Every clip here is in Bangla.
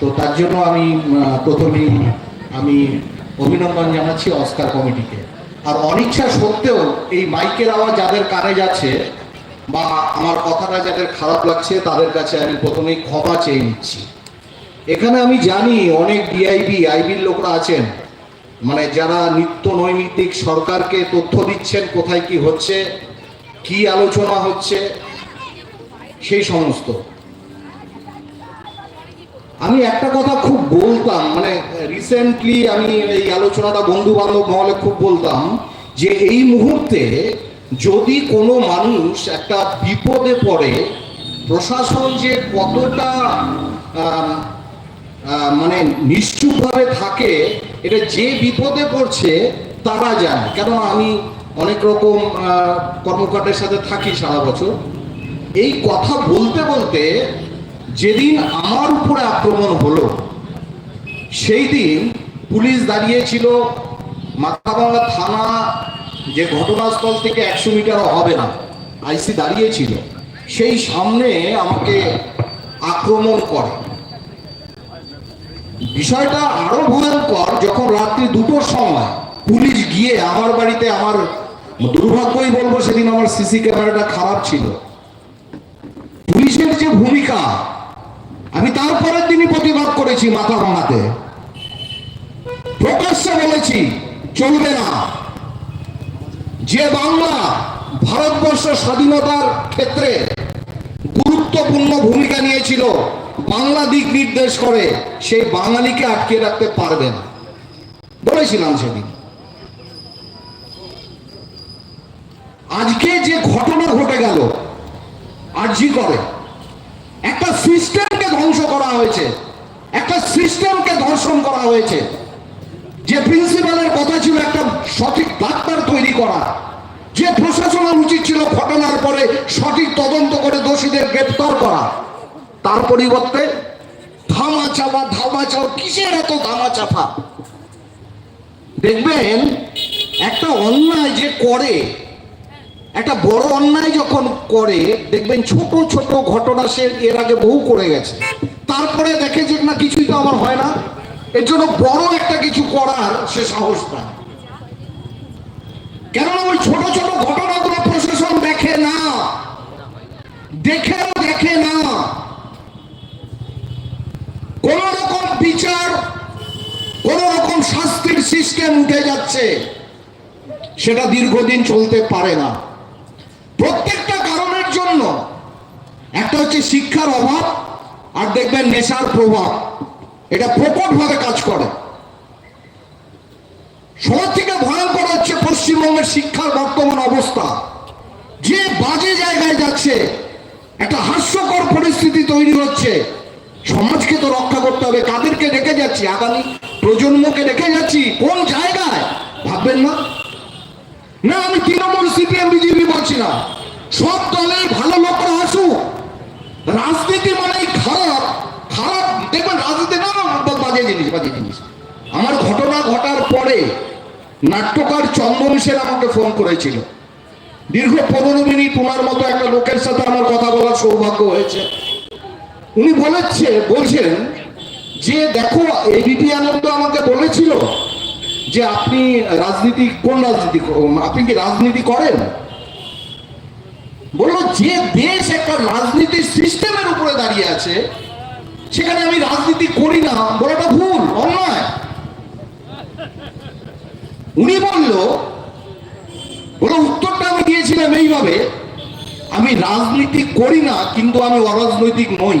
তো তার জন্য আমি প্রথমেই আমি অভিনন্দন জানাচ্ছি অস্কার কমিটিকে। আর অনিচ্ছা সত্ত্বেও এই মাইকের আওয়াজ যাদের কানে যাচ্ছে বা আমার কথাটা যাদের খারাপ লাগছে, তাদের কাছে আমি প্রথমেই ক্ষমা চেয়ে নিচ্ছি। এখানে আমি জানি অনেক ডিআইবি আইবির লোকরা আছেন। মানে যারা নিত্য নৈমিত্তিক সরকারকে তথ্য দিচ্ছেন, কোথায় কি হচ্ছে, কি আলোচনা হচ্ছে, সেই সমস্ত। আমি একটা কথা খুব বলতাম মানে রিসেন্টলি আমি এই আলোচনাটা বন্ধু বান্ধব মহলে খুব বলতাম যে এই মুহূর্তে যদি কোনো মানুষ একটা বিপদে পড়ে, প্রশাসন যে কতটা মানে নিশ্চুপভাবে থাকে, এটা যে বিপদে পড়ছে তারা জানে। কেন আমি অনেক রকম কর্মকাণ্ডের সাথে থাকি সারা বছর। এই কথা বলতে বলতে যেদিন আমার উপরে আক্রমণ হলো, সেই দিন পুলিশ দাঁড়িয়েছিল মাথাভাঙা থানা, যে ঘটনাস্থল থেকে একশো মিটারও হবে না, আইসি দাঁড়িয়েছিল। সেই সামনে আমাকে আক্রমণ করে। বিষয়টা আরও ভয়ঙ্কর, যখন রাত্রি দুটোর সময় পুলিশ গিয়ে আমার বাড়িতে আমার দুর্ভাগ্যই বলব সেদিন আমার সিসি ক্যামেরাটা খারাপ ছিল। পুলিশের যে ভূমিকা আমি তারপরের দিনই প্রতিবাদ করেছি মাথা ভাঙাতে। প্রকাশ্যে বলেছি, চলবে না। যে বাংলা ভারতবর্ষ স্বাধীনতার ক্ষেত্রে গুরুত্বপূর্ণ ভূমিকা নিয়েছিল, বাংলা দিক নির্দেশ করে, সেই বাঙালিকে আটকে রাখতে পারবে না। বলেছিলাম সেদিন। আজকে যে ঘটনা ঘটে গেল, আরজি করে, একটা সিস্টেমকে ধ্বংস করা হয়েছে। একটা সিস্টেমকে ধর্ষণ করা হয়েছে। যে প্রিন্সিপালের কথা ছিল একটা সঠিক ডাক্তার তৈরি করা। যে প্রশাসনের উচিত ছিল ঘটনার পরে সঠিক তদন্ত করে দোষীদের গ্রেপ্তার করা। তার পরিবর্তে ধামা চাপা ধামা কিসের এত ধামা চাপা দেখবেন, একটা অন্যায় যে করে একটা বড় অন্যায় যখন করে, দেখবেন ছোট ছোট ঘটনা সে এর আগে বহু করে গেছে। তারপরে দেখে যে না, কিছুই তো আমার হয় না। এর জন্য বড় একটা কিছু করার সে সাহস পায়। কেননা ওই ছোট ছোট ঘটনাগুলো প্রশাসন দেখে না। দেখেও দেখে না। কোন রকম বিচার, কোন রকম শাস্তির সিস্টেম উঠে যাচ্ছে। সেটা দীর্ঘদিন চলতে পারে না। প্রত্যেকটা কারণের জন্য একটা হচ্ছে শিক্ষার অভাব আর দেখবেন নেশার প্রভাব। এটা প্রকটভাবে কাজ করে। সবার থেকে ভয়ঙ্কর হচ্ছে পশ্চিমবঙ্গের শিক্ষার বর্তমান অবস্থা। যে বাজে জায়গায় যাচ্ছে, একটা হাস্যকর পরিস্থিতি তৈরি হচ্ছে। সমাজকে তো রক্ষা করতে হবে। কাদেরকে রেখে যাচ্ছি? আগামী প্রজন্মকে রেখে যাচ্ছি? কোন জায়গায়? ভাববেন না? না, আমি তৃণমূল সিপিএম বিজেপি বলছি না। সব দলের ভালো লোকরা আসুক। রাজনীতি মানেই খারাপ। খারাপ, দেখবেন রাজনীতি না বাজে জিনিস বাজে জিনিস। আমার ঘটনা ঘটার পরে নাট্যকার চন্দন সেন আমাকে ফোন করেছিল। দীর্ঘ পনেরো মিনিট ওনার মতো একটা লোকের সাথে আমার কথা বলার সৌভাগ্য হয়েছে। উনি বলেছে, বলছেন যে, দেখো এবিপি আনন্দ আমাকে বলেছিল যে আপনি রাজনীতি, কোন রাজনীতি আপনি কি রাজনীতি করেন? বলল, যে দেশ একটা রাজনীতির সিস্টেমের উপরে দাঁড়িয়ে আছে, সেখানে আমি রাজনীতি করি না, বলাটা ভুল, অন্যায়। উনি বলল বলো উত্তরটা আমি দিয়েছিলাম এইভাবে, আমি রাজনীতি করি না, কিন্তু আমি অরাজনৈতিক নই।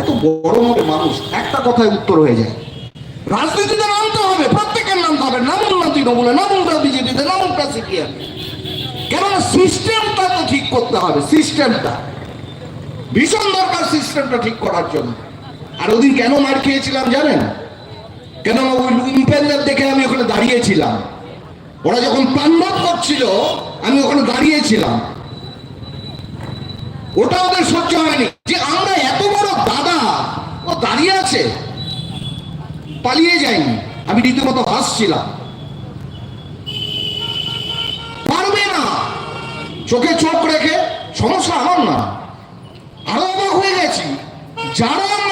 এত বড় মানুষ, একটা কথায় উত্তর হয়ে যায়। রাজনীতিতে নামতে হবে নামুন না তৃণমূলে নামুন না বিজেপিতে নামুন না সিপিএম কেননা সিস্টেমটা তো ঠিক করতে হবে, সিস্টেমটা। ভীষণ দরকার সিস্টেমটা ঠিক করার জন্য। আর ওদিন কেন মার খেয়েছিলাম জানেন? কেন ওই লুম্পেনদের দেখে আমি ওখানে দাঁড়িয়েছিলাম? ওরা যখন তাণ্ডব করছিল, আমি ওখানে দাঁড়িয়েছিলাম। ওটা ওদের সহ্য হয়নি। যে আমরা এত বড় দাদা, ও দাঁড়িয়ে আছে, পালিয়ে যায়নি। আমি রীতিমতো হাসছিলাম। পারবে না। চোখে চোখ রেখে, সমস্যা আমার না। আরও হয়ে গেছি। যারা